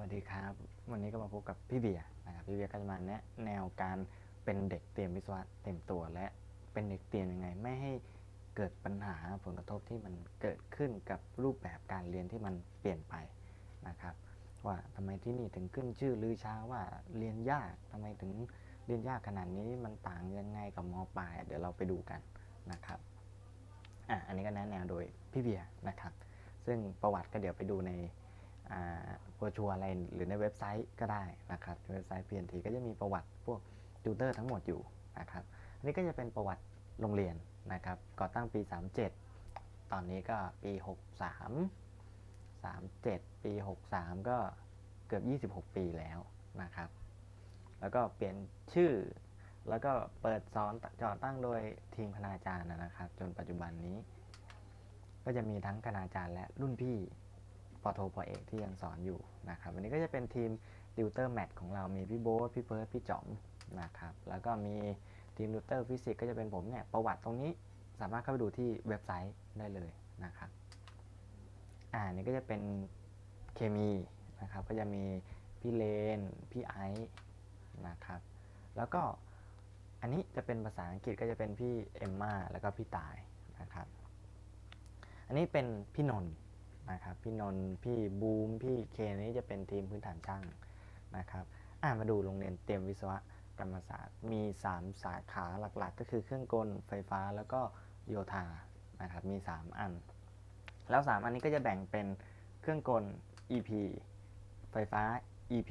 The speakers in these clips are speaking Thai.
วัสดีครับ วันนี้ก็มาพบกับพี่เบียร์นะครับพี่เบียร์ก็จะมาแนะแนวการเป็นเด็กเตรียมวิศวะเต็มตัวและเป็นเด็กเตรียมยังไง ไม่ให้เกิดปัญหาผลกระทบที่มันเกิดขึ้นกับรูปแบบการเรียนที่มันเปลี่ยนไปนะครับ ว่าทำไมที่นี่ถึงขึ้นชื่อลือช้าว่าเรียนยากทำไมถึงเรียนยากขนาดนี้มันต่างยังไงกับมปลายเดี๋ยวเราไปดูกันนะครับอะอันนี้ก็แนะแนวโดยพี่เบียร์นะครับ ซึ่งประวัติก็เดี๋ยวไปดูใน โปรชัวอะไรหรือในเว็บไซต์ก็ได้นะครับเว็บไซต์ PNT ก็จะมีประวัติพวกติวเตอร์ทั้งหมดอยู่นะครับอันนี้ก็จะเป็นประวัติโรงเรียนนะครับก่อตั้งปี 37 ตอนนี้ก็ปี 63 37 ปี 63 ก็เกือบ 26 ปีแล้วนะครับ แล้วก็เปลี่ยนชื่อ แล้วก็เปิดสอนจอตั้งโดยทีมคณาจารย์นะครับ จนปัจจุบันนี้ ก็จะมีทั้งคณาจารย์และรุ่นพี่ อโทปอเอกที่ยังสอนอยู่นะครับวันนี้ก็จะเป็นทีมติวเตอร์แมทของเรามีพี่โบ๊ทพี่เพิร์ดพี่จ๋อมนะครับแล้วก็มีทีมติวเตอร์ฟิสิกส์ก็จะเป็นผมเนี่ยประวัติตรงนี้สามารถเข้าไปดูที่เว็บไซต์ได้เลยนะครับอ่านี่ก็จะเป็นเคมีนะครับก็จะมีพี่เลน พี่ไอซ์นะครับแล้วก็อันนี้จะเป็นภาษาอังกฤษก็จะเป็นพี่เอมมาแล้วก็พี่ตายนะครับอันนี้เป็นพี่นนท์ นะครับพี่นนท์พี่บูมพี่เคนี่จะเป็นทีมพื้นฐานช่างนะครับอ่ามาดูโรงเรียนเตรียมวิศวกรรมศาสตร์มี 3 สาขาหลักๆ ก็คือเครื่องกลไฟฟ้าแล้วก็โยธานะครับมี 3 อัน แล้ว 3 อันนี้ก็จะแบ่งเป็นเครื่องกล EP ไฟฟ้า EP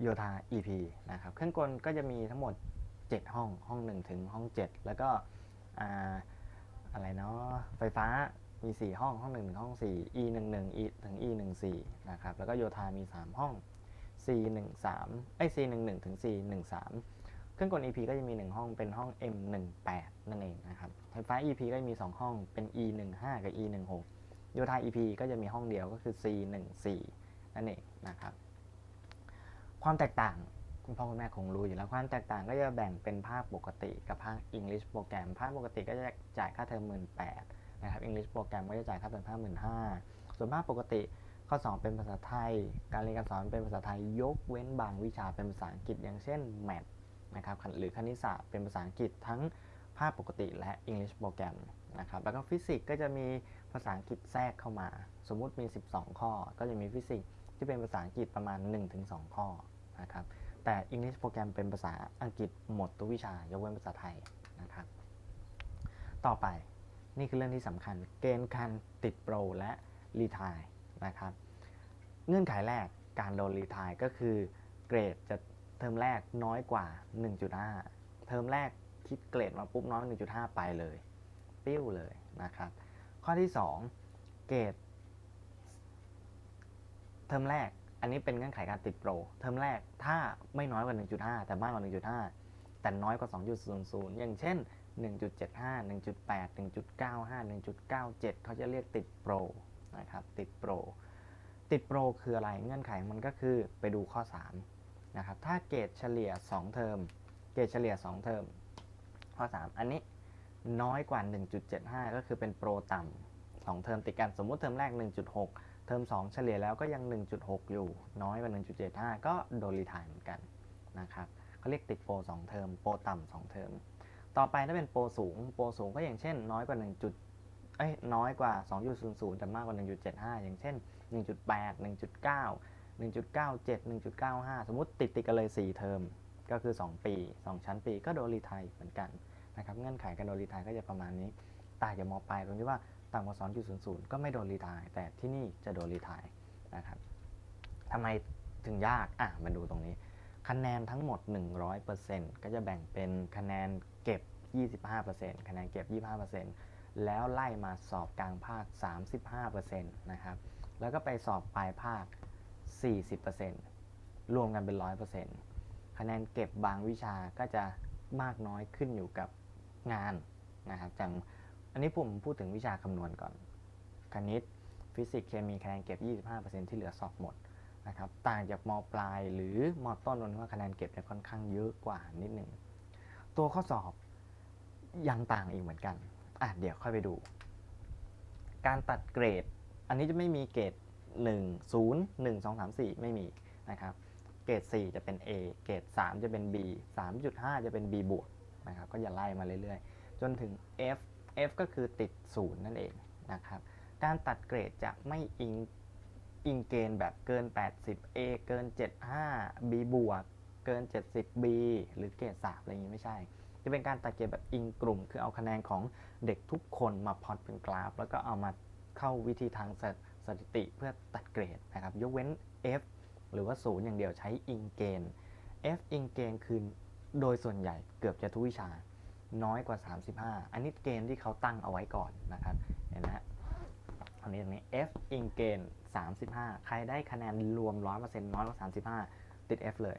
โยธา EP นะครับเครื่องกลก็จะมีทั้งหมด 7 ห้องห้อง 1 ถึงห้อง 7 แล้วก็ออะไรเนาะไฟฟ้า มี 4 ห้องห้อง1ถึงห้อง 4 E 1 1 E ถึง E 1 4นะครับแล้วก็โยธามี 3 ห้อง C 1 3ไอ้ C 1 1ถึง C 1 3เครื่องกล EP ก็จะมี 1 ห้องเป็นห้อง M 1 8นั่นเองนะครับไฟฟ้า EP ก็จะมี 2 ห้องเป็น E 1 5กับ E 1 6โยธา EP ก็จะมีห้องเดียวก็คือ C 1 4นั่นเองนะครับ ความแตกต่างคุณพ่อคุณแม่คงรู้อยู่แล้วความแตกต่างก็จะแบ่งเป็นภาคปกติกับภาค English โปรแกรมภาคปกติก็จะจ่ายค่าเทอมหมื่นแปด นะครับ English โปรแกรมก็จะจ่ายค่าเทอมห้าหมื่นห้าส่วนภาคปกติข้อสอบเป็นภาษาไทย การเรียนการสอนเป็นภาษาไทยยกเว้นบางวิชาเป็นภาษาอังกฤษอย่างเช่น Math นะครับหรือคณิตศาสตร์เป็นภาษาอังกฤษทั้งภาคปกติและ English โปรแกรมนะครับแล้วก็ฟิสิกส์ก็จะมีภาษาอังกฤษแทรกเข้ามา สมมุติมี 12 ข้อ ก็จะมีฟิสิกส์ที่เป็นภาษาอังกฤษประมาณ 1-2 ข้อนะครับแต่ English โปรแกรมเป็นภาษาอังกฤษหมดตัววิชายกเว้นภาษาไทยนะครับต่อไป นี่คือเรื่องที่สำคัญ เกณฑ์การติดโปรและรีทายนะครับ เงื่อนไขแรกการโดนรีทายก็คือเกรดจะเทอมแรกน้อยกว่า 1.5 เทอมแรกคิดเกรดมาปุ๊บน้อย 1.5 ไปเลย ปิ้วเลยนะครับ ข้อที่ 2 เกรดเทอมแรก อันนี้เป็นเงื่อนไขการติดโปร เทอมแรกถ้าไม่น้อยกว่า 1.5 แต่มากกว่า 1.5 แต่น้อยกว่า 2.00 อย่างเช่น 1.75 1.8 1.95 1.97 เขาจะเรียกติดโปรนะครับติดโปรติดโปรคืออะไรเงื่อนไขมันก็คือไปดูข้อ 3 นะครับ ถ้าเกรดเฉลี่ย 2 เทอม เกรดเฉลี่ย 2 เทอม ข้อ 3 อันนี้น้อยกว่า 1.75 ก็คือเป็นโปรต่ำ2เทอมติดกันสมมุติเทอมแรก 1.6 เทอม 2 เฉลี่ยแล้วก็ยัง 1.6 อยู่ น้อยกว่า 1.75 ก็โดนรีทายเหมือนกันนะครับ เขาเรียกติดโปร2เทอม โปรต่ำ2เทอม ต่อไปถ้าเป็นโปรสูง โปรสูงก็อย่างเช่น น้อยกว่า 1. จุดเอ้ยน้อยกว่า 2.00 แต่มากกว่า 1.75 อย่างเช่น 1.8 1.9 1.97 1.95 สมมุติติดติดกันเลย 4 เทอม ก็คือ 2 ปี 2 ชั้นปีก็โดนรีไทายเหมือนกันนะครับเงื่อนไขการโดนรีไทายก็จะประมาณนี้ต่างจากมปลายตรงที่ว่าต่ำกว่า 2.00 ก็ไม่โดนรีไทายแต่ที่นี่จะโดนรีไทายนะครับทำไมถึงยาก อะ มาดูตรงนี้ คะแนนทั้งหมด 100%ก็จะแบ่งเป็นคะแนนเก็บ 25%คะแนนเก็บ 25%แล้วไล่มาสอบกลางภาค 35%นะครับแล้วก็ไปสอบปลายภาค 40%รวมกันเป็น 100%คะแนนเก็บบางวิชาก็จะมากน้อยขึ้นอยู่กับงานนะครับอย่างอันนี้ผมพูดถึงวิชาคำนวณก่อน คณิต ฟิสิกส์ เคมี คะแนนเก็บ 25%ที่เหลือสอบหมด นะครับต่างจากมปลายหรือมต้นตรงที่ว่าคะแนนเก็บจะค่อนข้างเยอะกว่านิดหนึ่งตัวข้อสอบยังต่างอีกเหมือนกันอะเดี๋ยวค่อยไปดู การตัดเกรด อันนี้จะไม่มีเกรด 1 0 1 2 3 4 ไม่มีนะครับเกรด 4 จะเป็น A เกรด 3 จะเป็น B 3.5 จะเป็น B บวกนะครับก็จะไล่มาเรื่อยๆ จนถึง F F ก็คือติด 0 นั่นเองนะครับการตัดเกรดจะไม่อิง อิงเกณฑ์แบบเกิน 80 A เกิน 75 B บวก เกิน 70 B หรือเกรด3อะไรอย่างนี้ไม่ใช่ จะเป็นการตัดเกรดแบบอิงกลุ่ม คือเอาคะแนนของเด็กทุกคนมาพอตเป็นกราฟ แล้วก็เอามาเข้าวิธีทางสสถิติเพื่อตัดเกรดนะครับ ยกเว้น F หรือว่า 0 อย่างเดียวใช้อิงเกณฑ์ F อิงเกณฑ์คือโดยส่วนใหญ่เกือบจะทุกวิชาน้อยกว่า 35 อันนี้เกณฑ์ที่เขาตั้งเอาไว้ก่อนนะครับ เห็นไหม ฮะอันนี้ตรงนี้ F อิงเกณฑ์35 ใครได้คะแนนรวม 100%น้อยกว่า 35 ติด F เลย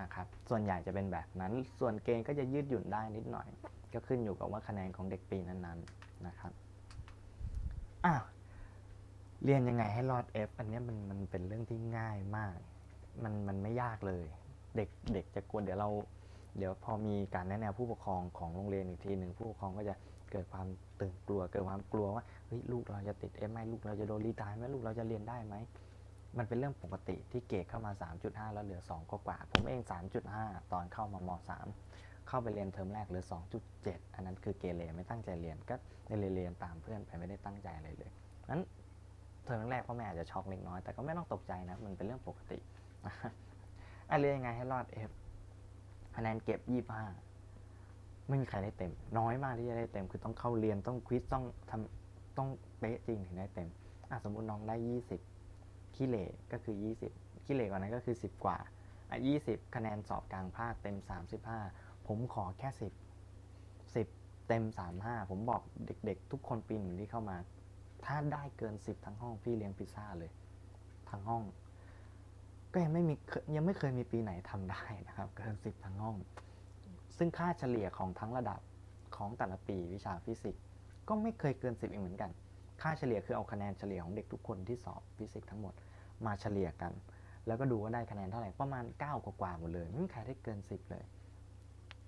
นะครับส่วนใหญ่จะเป็นแบบนั้น ส่วนเกณฑ์ก็จะยืดหยุ่นได้นิดหน่อย ก็ขึ้นอยู่กับว่าคะแนนของเด็กปีนั้นๆนะครับอ้าวเรียนยังไงให้รอด F อันนี้มันมันเป็นเรื่องที่ง่ายมาก มันมันไม่ยากเลย เด็กเด็กจะกลัวเดี๋ยวเรา เดี๋ยวพอมีการแนะแนวผู้ปกครองของโรงเรียนอีกทีหนึ่งผู้ปกครองก็จะ เกิดความตื่นกลัว เกิดความกลัวว่าเฮ้ยลูกเราจะติด F ไหมลูกเราจะโดนรีไทายไหมลูกเราจะเรียนได้ไหมมันเป็นเรื่องปกติที่เกรดเข้ามา 3.5 แล้วเหลือ2กว่า ผมเอง 3.5 ตอนเข้ามาม 3 เข้าไปเรียนเทอมแรกเหลือ 2.7 อันนั้นคือเกเรไม่ตั้งใจเรียนก็เรียนเรียนตามเพื่อนไปไม่ได้ตั้งใจอะไรเลยนั้นเทอมแรกพ่อแม่อาจจะช็อกเล็กน้อยแต่ก็ไม่ต้องตกใจนะมันเป็นเรื่องปกติอะเรียนยังไงให้รอด F คะแนนเก็บ 25 ไม่มีใครได้เต็ม น้อยมากที่จะได้เต็ม คือต้องเข้าเรียนต้องควิสต้องทำต้องเป๊ะจริงถึงได้เต็มอะสมมุติน้องได้ 20ขี้เหร่ก็คือ 20ขี้เหร่กว่านั้นก็คือ 10 กว่าอะ20 คะแนนสอบกลางภาคเต็ม 35 ผมขอแค่ 10 10 เต็ม 35 ผมบอกเด็ก ๆ ทุกคนปีหนึ่งที่เข้ามา ถ้าได้เกิน 10 ทั้งห้องพี่เลี้ยงพิซซ่าเลย ทั้งห้อง ก็ยังไม่มียังไม่เคยมีปีไหนทำได้นะครับ เกิน 10 ทั้งห้อง ซึ่งค่าเฉลี่ยของทั้งระดับของแต่ละปีวิชาฟิสิกส์ก็ไม่เคยเกิน 10อีกเหมือนกัน ค่าเฉลี่ยคือเอาคะแนนเฉลี่ยของเด็กทุกคนที่สอบฟิสิกส์ทั้งหมดมาเฉลี่ยกัน แล้วก็ดูว่าได้คะแนนเท่าไหร่ประมาณ 9 กว่าๆหมดเลยไม่มีใครได้เกิน 10 เลย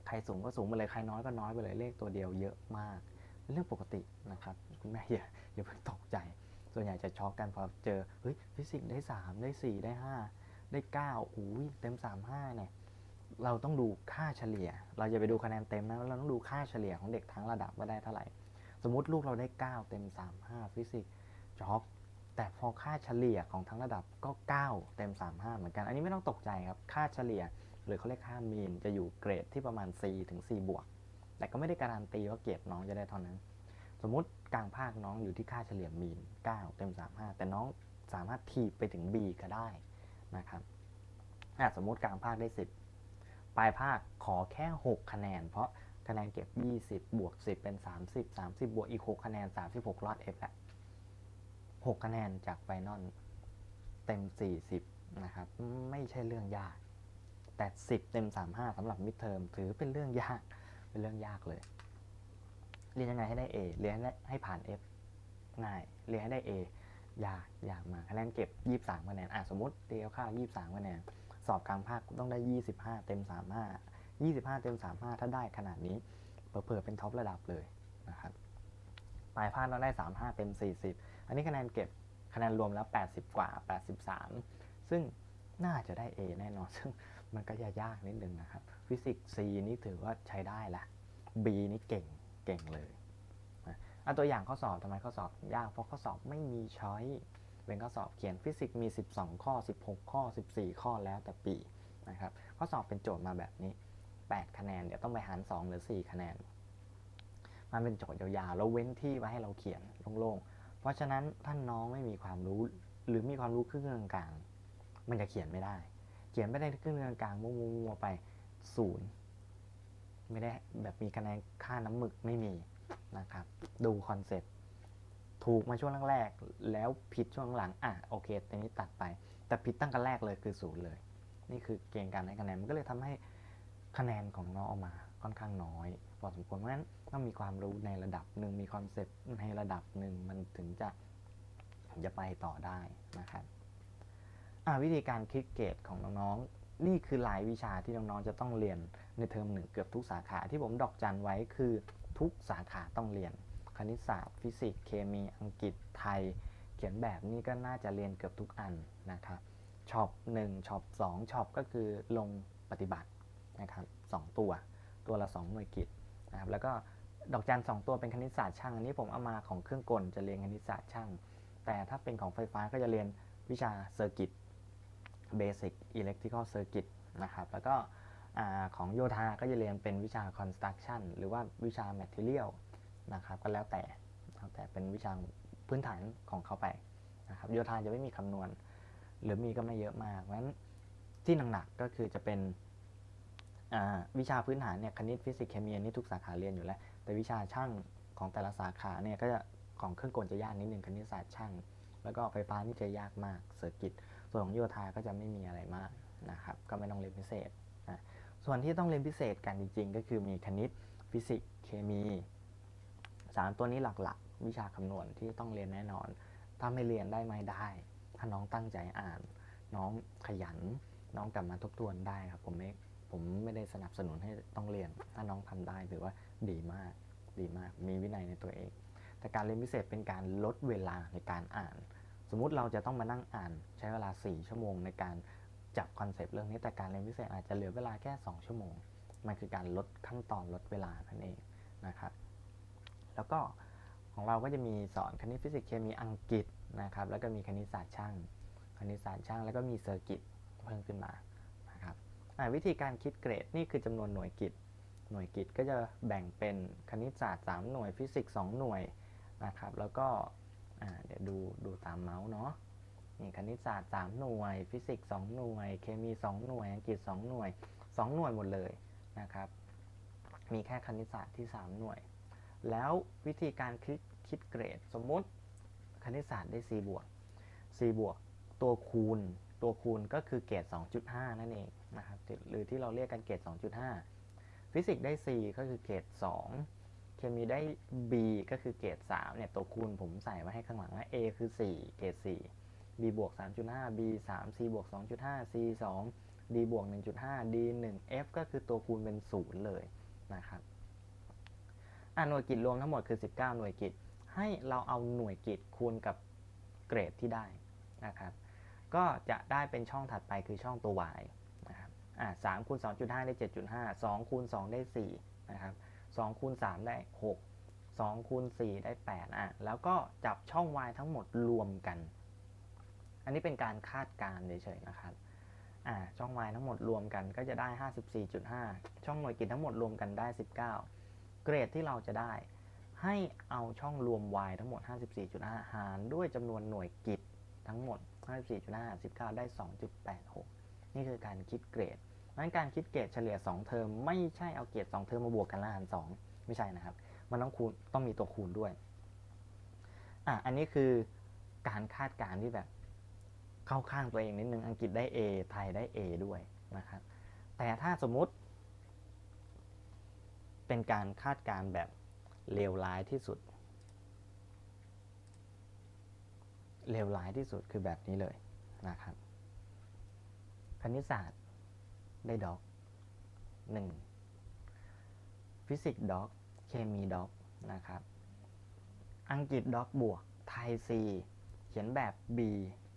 ใครสูงก็สูงไปเลยใครน้อยก็น้อยไปเลยเลขตัวเดียวเยอะมากเป็นเรื่องปกตินะครับคุณแม่อย่าอย่าเพิ่งตกใจ ส่วนใหญ่จะช็อกกันพอเจอเฮ้ยฟิสิกส์ได้ 3 ได้ 4 ได้ 5 ได้9อุ้ยเต็ม 35เนี่ย เราต้องดูค่าเฉลี่ย เราจะไปดูคะแนนเต็มนะเราต้องดูค่าเฉลี่ยของเด็กทั้งระดับว่าได้เท่าไหร่ สมมติลูกเราได้ 9 เต็ม 35 ฟิสิกส์ช็อกแต่พอค่าเฉลี่ยของทั้งระดับก็ 9 เต็ม 35 เหมือนกัน อันนี้ไม่ต้องตกใจครับ ค่าเฉลี่ยหรือเขาเรียกค่ามีนจะอยู่เกรดที่ประมาณ C ถึง C บวก แต่ก็ไม่ได้การันตีว่าเกรดน้องจะได้เท่านั้น สมมติกลางภาคน้องอยู่ที่ค่าเฉลี่ยมีน 9 เต็ม 35 แต่น้องสามารถทีไปถึง B ก็ได้นะครับสมมติกลางภาคได้ 10 ปลายภาคขอแค่ 6 คะแนน เพราะคะแนนเก็บ 20 บวก 10 เป็น 30 30 บวกอีก 6 คะแนน 36รอด F แหละ6คะแนนจากไฟนอลเต็ม 40 นะครับ ไม่ใช่เรื่องยาก แต่ 10 เต็ม 35สำหรับมิดเทอมถือเป็นเรื่องยาก เป็นเรื่องยากเลย เรียนยังไงให้ได้ A เรียนให้ให้ผ่าน F ง่าย เรียนให้ได้ A ยากยากมากคะแนนเก็บ 23 คะแนน อะ สมมติเตียวข้าว 23 คะแนน สอบกลางภาคต้องได้ 25 เต็ม 35 25 เต็ม 35 ถ้าได้ขนาดนี้เผื่อเป็นท็อประดับเลยนะครับปลายภาคต้องได้ 35 เต็ม 40 อันนี้คะแนนเก็บคะแนนรวมแล้ว 80 กว่า 83 ซึ่งน่าจะได้ A แน่นอน ซึ่งมันก็ยากนิดนึงนะครับ ฟิสิกส์ C นี่ถือว่าใช้ได้ละ B นี่เก่งเก่งเลยอะตัวอย่างข้อสอบทำไมข้อสอบยาก เพราะข้อสอบไม่มีช้อย เป็นข้อสอบเขียนฟิสิกส์มี 12 ข้อ 16 ข้อ 14 ข้อแล้วแต่ปีนะครับข้อสอบเป็นโจทย์มาแบบนี้ 8 คะแนน เดี๋ยวต้องไปหาร 2 หรือ 4 คะแนน มันเป็นโจทย์ยาวๆแล้วเว้นที่ไว้ให้เราเขียนโล่งๆ เพราะฉะนั้นท่านน้องไม่มีความรู้หรือมีความรู้ครึ่งกลางๆมันจะเขียนไม่ได้ เขียนไม่ได้ครึ่งกลางๆมัวๆไปศูนย์ไม่ได้แบบมีคะแนนค่าน้ำหมึกไม่มีนะครับ ดูคอนเซ็ปต์ ถูกมาช่วงแรกๆแล้วผิดช่วงหลังอะโอเคตรงนี้ตัดไป แต่ผิดตั้งแต่แรกเลยคือศูนย์เลย นี่คือเกณฑ์การให้คะแนนมันก็เลยทำให้คะแนนของน้องออกมาค่อนข้างน้อยพอสมควรเพราะฉะนั้นต้องมีความรู้ในระดับหนึ่งมีคอนเซปต์ในระดับหนึ่งมันถึงจะถึงจะไปต่อได้นะครับอะวิธีการคิดเกรดของน้องๆ นี่คือหลายวิชาที่น้องๆ จะต้องเรียนในเทอมหนึ่งเกือบทุกสาขาที่ผมดอกจันไว้คือทุกสาขาต้องเรียน คณิตศาสตร์ ฟิสิกส์เคมีอังกฤษไทย เขียนแบบนี่ก็น่าจะเรียนเกือบทุกอันนะครับช็อป1ช็อป2ช็อปก็คือลงปฏิบัตินะครับสองตัว ตัวละ 2 หน่วยกิตนะครับแล้วก็ดอกจันสองตัวเป็นคณิตศาสตร์ช่างอันนี้ผมเอามาของเครื่องกลจะเรียนคณิตศาสตร์ช่าง แต่ถ้าเป็นของไฟฟ้าก็จะเรียนวิชาเซอร์กิตเบสิกอิเล็กทริคอลเซอร์กิตนะครับแล้วก็ของโยธาก็จะเรียนเป็นวิชา construction หรือว่าวิชา material นะครับ ก็แล้วแต่แล้วแต่เป็นวิชาพื้นฐานของเขาไปนะครับโยธาจะไม่มีคำนวณ หรือมีก็ไม่เยอะมากเพราะฉะนั้นที่หนักๆก็คือจะเป็นวิชาพื้นฐานเนี่ยคณิตฟิสิกส์เคมีนนี่ทุกสาขาเรียนอยู่แล้ว แต่วิชาช่างของแต่ละสาขาเนี่ยก็จะของเครื่องกลจะยากนิดนึงคณิตศาสตร์ช่าง แล้วก็ไฟฟ้านี่จะยากมากเซอร์กิตส่วนของโยธาก็จะไม่มีอะไรมากนะครับก็ไม่ต้องเรียนพิเศษนะส่วนที่ต้องเรียนพิเศษกันจริงๆ ก็คือมีคณิตฟิสิกส์เคมี สามตัวนี้หลักๆ วิชาคำนวณที่ต้องเรียนแน่นอน ถ้าไม่เรียนได้ไหมได้ ถ้าน้องตั้งใจอ่าน น้องขยัน น้องกลับมาทบทวนได้ครับ ผมไม่ผมไม่ได้สนับสนุนให้ต้องเรียน ถ้าน้องทำได้ถือว่าดีมากดีมาก มีวินัยในตัวเอง แต่การเรียนพิเศษเป็นการลดเวลาในการอ่าน สมมุติเราจะต้องมานั่งอ่าน ใช้เวลา 4 ชั่วโมงในการจับคอนเซปต์เรื่องนี้แต่การเรียนพิเศษอาจจะเหลือเวลาแค่ 2 ชั่วโมง มันคือการลดขั้นตอนลดเวลานั่นเองนะครับ แล้วก็ของเราก็จะมีสอนคณิตฟิสิกส์เคมีอังกฤษนะครับแล้วก็มีคณิตศาสตร์ช่าง คณิตศาสตร์ช่าง แล้วก็มีเซอร์กิตเพิ่มขึ้นมานะครับวิธีการคิดเกรดนี่คือจำนวนหน่วยกิตหน่วยกิตก็จะแบ่งเป็นคณิตศาสตร์ 3 หน่วยฟิสิกส์2หน่วยนะครับแล้วก็เดี๋ยวดูดูตามเมาส์เนาะนี่คณิตศาสตร์ 3 หน่วย ฟิสิกส์2หน่วย เคมี 2 หน่วย อังกฤษ 2 หน่วย 2 หน่วยหมดเลยนะครับ มีแค่คณิตศาสตร์ที่ 3 หน่วย แล้ววิธีการคิดคิดเกรด สมมุติคณิตศาสตร์ได้ 4 บวก 4 บวก ตัวคูณ ตัวคูณก็คือเกรด 2.5 นั่นเองนะครับหรือที่เราเรียกกันเกรด 2.5 ฟิสิกส์ได้ C ก็คือเกรด 2 เคมีได้ B ก็คือเกรด 3 เนี่ย ตัวคูณผมใส่ไว้ให้ข้างหลังว่า A คือ 4 เกรด 4 B บวก 3.5 B 3 C บวก 2.5 C 2 D บวก 1.5 D 1 F ก็คือตัวคูณเป็น 0 เลยนะครับ อะหน่วยกิจรวมทั้งหมดคือ 19 หน่วยกิจ ให้เราเอาหน่วยกิจคูณกับเกรดที่ได้นะครับ ก็จะได้เป็นช่องถัดไปคือช่องตัว y นะครับอะ3คูณ2.5ได้7.5 2คูณ2ได้4นะครับ2คูณ3ได้6 2คูณ4ได้8อะแล้วก็จับช่อง y ทั้งหมดรวมกัน อันนี้เป็นการคาดการณ์เฉยๆนะครับอ่าช่อง y ทั้งหมดรวมกันก็จะได้ 54.5 ช่องหน่วยกิจทั้งหมดรวมกันได้ 19 เกรดที่เราจะได้ ให้เอาช่องรวม y ทั้งหมด 54.5 หารด้วยจำนวนหน่วยกิจทั้งหมด 54.5 19 ได้ 2.86 นี่คือการคิดเกรดนั้นการคิดเกรดเฉลี่ย 2 เทอมไม่ใช่เอาเกรด 2 เทอมมาบวกกันแล้วหาร 2 ไม่ใช่นะครับ มันต้องคูณต้องมีตัวคูณด้วย อะ อันนี้คือการคาดการณ์ที่แบบเข้าข้างตัวเองนิดนึง อังกฤษได้ A ไทยได้ A ด้วยนะครับ แต่ถ้าสมมุติ เป็นการคาดการณ์แบบเลวร้ายที่สุด เลวร้ายที่สุดคือแบบนี้เลยนะครับ คณิตศาสตร์ได้ด็อกหนึ่งฟิสิกส์ด็อกเคมีด็อกนะครับ อังกฤษด็อกบวก ไทย C เขียนแบบ B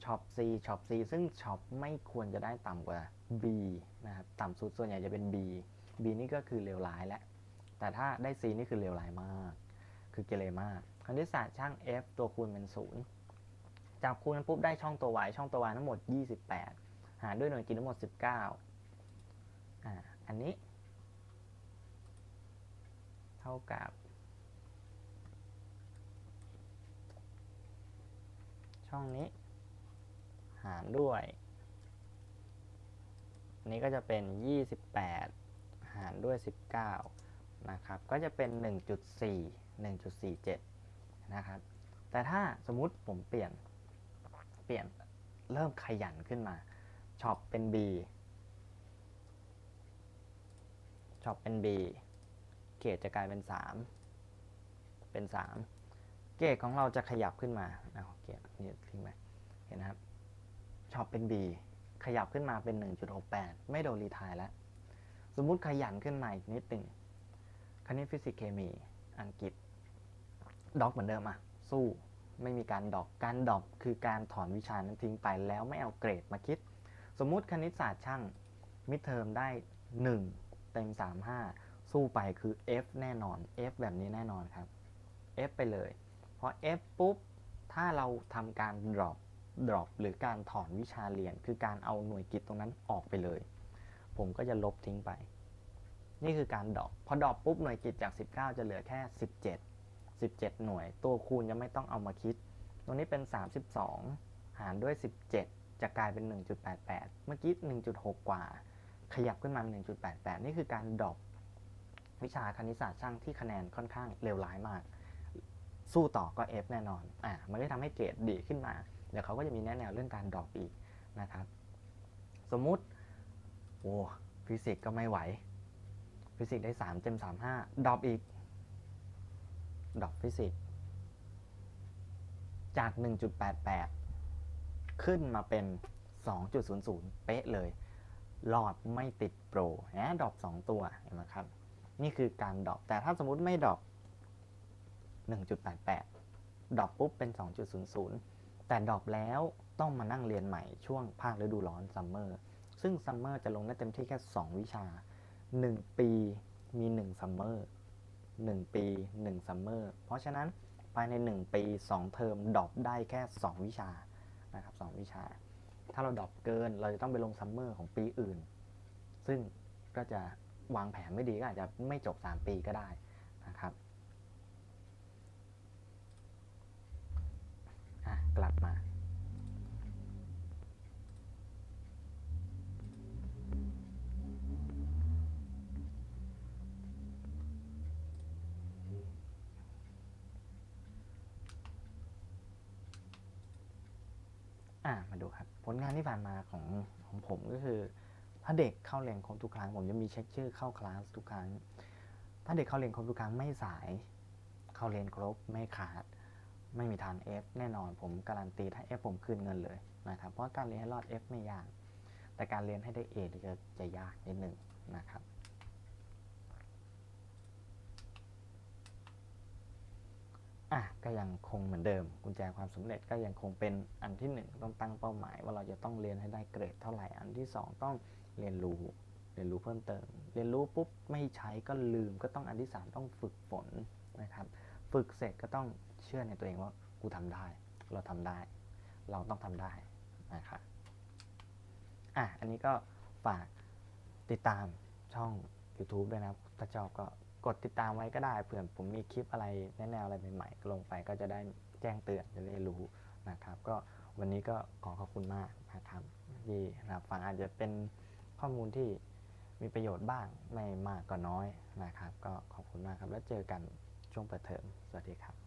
ช็อป C ช็อป C ซึ่งช็อปไม่ควรจะได้ต่ำกว่า B นะครับ ต่ำสุดส่วนใหญ่จะเป็น B B นี่ก็คือเลวร้ายแล้ว แต่ถ้าได้ C นี่คือเลวร้ายมาก คือเกเรมากคณิตศาสตร์ช่าง F ตัวคูณเป็น0จับคูณกันปุ๊บได้ช่องตัว y ช่องตัว y ทั้งหมด 28 หารด้วยหน่วยกินทั้งหมด 19อ่าอันนี้ เท่ากับ ช่องนี้ หารด้วย อันนี้ก็จะเป็น 28 หารด้วย 19 นะครับก็จะเป็น 1.4 1.47 นะครับ แต่ถ้าสมมุติผมเปลี่ยนเปลี่ยนเริ่มขยันขึ้นมาช็อปเป็น B ช็อปเป็น B เกรดจะกลายเป็น 3 เป็น 3 เกรดของเราจะขยับขึ้นมาเอาเกรดนี่ทิ้งไปเห็นนะครับช็อปเป็น B ขยับขึ้นมาเป็น 1.68 ไม่โดนรีทายแล้ว สมมุติขยันขึ้นมาอีกนิดหนึ่ง คณิตฟิสิกส์เคมี อังกฤษด็อกเหมือนเดิมอะสู้ไม่มีการดรอปการดรอปคือการถอนวิชานั้นทิ้งไปแล้วไม่เอาเกรดมาคิด สมมุติคณิตศาสตร์ช่างมิดเทอมได้ 1 เต็ม 35 สู้ไปคือ F แน่นอน F แบบนี้แน่นอนครับ F ไปเลยพอ F ปุ๊บ ถ้าเราทำการ drop drop หรือการถอนวิชาเรียน คือการเอาหน่วยกิตตรงนั้นออกไปเลย ผมก็จะลบทิ้งไป นี่คือการดรอปพอดรอปปุ๊บหน่วยกิตจาก 19 จะเหลือแค่ 17 17 หน่วย ตัวคูณยังไม่ต้องเอามาคิด ตรงนี้เป็น 32 หารด้วย 17 จะกลายเป็น 1.88 เมื่อกี้ 1.6 กว่า ขยับขึ้นมา 1.88 นี่คือการดรอปวิชาคณิตศาสตร์ช่างที่คะแนนค่อนข้างเลวร้ายมาก สู้ต่อก็ F แน่นอน อะมันก็ทำให้เกรดดีขึ้นมา เดี๋ยวเขาก็จะมีแนแนวเรื่องการดรอปอีกนะครับ สมมุติ โอ้ฟิสิกส์ก็ไม่ไหว ฟิสิกส์ได้3เต็ม35ดรอปอีกดรอปฟิสิกส์จาก 1.88 ขึ้นมาเป็น 2.00 เป๊ะเลยรอดไม่ติดโปรแหมดรอป2ตัวเห็นไหมครับ นี่คือการดรอปแต่ถ้าสมมุติไม่ดรอป1.88 ดรอปปุ๊บเป็น 2.00 แต่ดรอปแล้วต้องมานั่งเรียนใหม่ช่วงภาคฤดูร้อนซัมเมอร์ ซึ่งซัมเมอร์จะลงได้เต็มที่แค่ 2 วิชา 1ปีมี1ซัมเมอร์1ปี1ซัมเมอร์เพราะฉะนั้นภายใน1ปี2เทอมดรอปได้แค่2วิชานะครับ2วิชา ถ้าเราดรอปเกินเราจะต้องไปลงซัมเมอร์ของปีอื่น ซึ่งก็จะวางแผนไม่ดีก็อาจจะไม่จบ 3 ปีก็ได้นะครับกลับมาานที่ผ่านมาของของผมก็คือ ถ้าเด็กเข้าเรียนครบทุกครั้ง ผมจะมีเช็คชื่อเข้าคลาสทุกครั้ง ถ้าเด็กเข้าเรียนครบทุกครั้งไม่สาย เข้าเรียนครบไม่ขาด ไม่มีทาง F แน่นอนผมการันตีถ้า F ผมคืนเงินเลยนะครับเพราะการเรียนให้รอด F ไม่ยาก แต่การเรียนให้ได้ A นี่จะจะยากนิดหนึ่งนะครับ อะก็ยังคงเหมือนเดิม กุญแจความสำเร็จก็ยังคงเป็นอันที่หนึ่งต้องตั้งเป้าหมาย ว่าเราจะต้องเรียนให้ได้เกรดเท่าไหร่อันที่สองต้องเรียนรู้เรียนรู้เพิ่มเติม เรียนรู้ปุ๊บไม่ใช้ก็ลืมก็ต้องอันที่สามต้องฝึกฝนนะครับ ฝึกเสร็จก็ต้องเชื่อในตัวเองว่ากูทำได้ เราทำได้ เราต้องทำได้นะครับอะอันนี้ก็ฝากติดตามช่อง YouTube ด้วยนะครับถ้าชอบก็ กดติดตามไว้ก็ได้เผื่อผมมีคลิปอะไรแนะแนวอะไรใหม่ๆลงไปก็จะได้แจ้งเตือนจะได้รู้นะครับ ก็วันนี้ก็ขอขอบคุณมากนะครับที่รับฟังอาจจะเป็นข้อมูลที่มีประโยชน์บ้างไม่มากก็น้อยนะครับ ก็ขอบคุณมากครับแล้วเจอกันช่วงเปิดเทอมสวัสดีครับ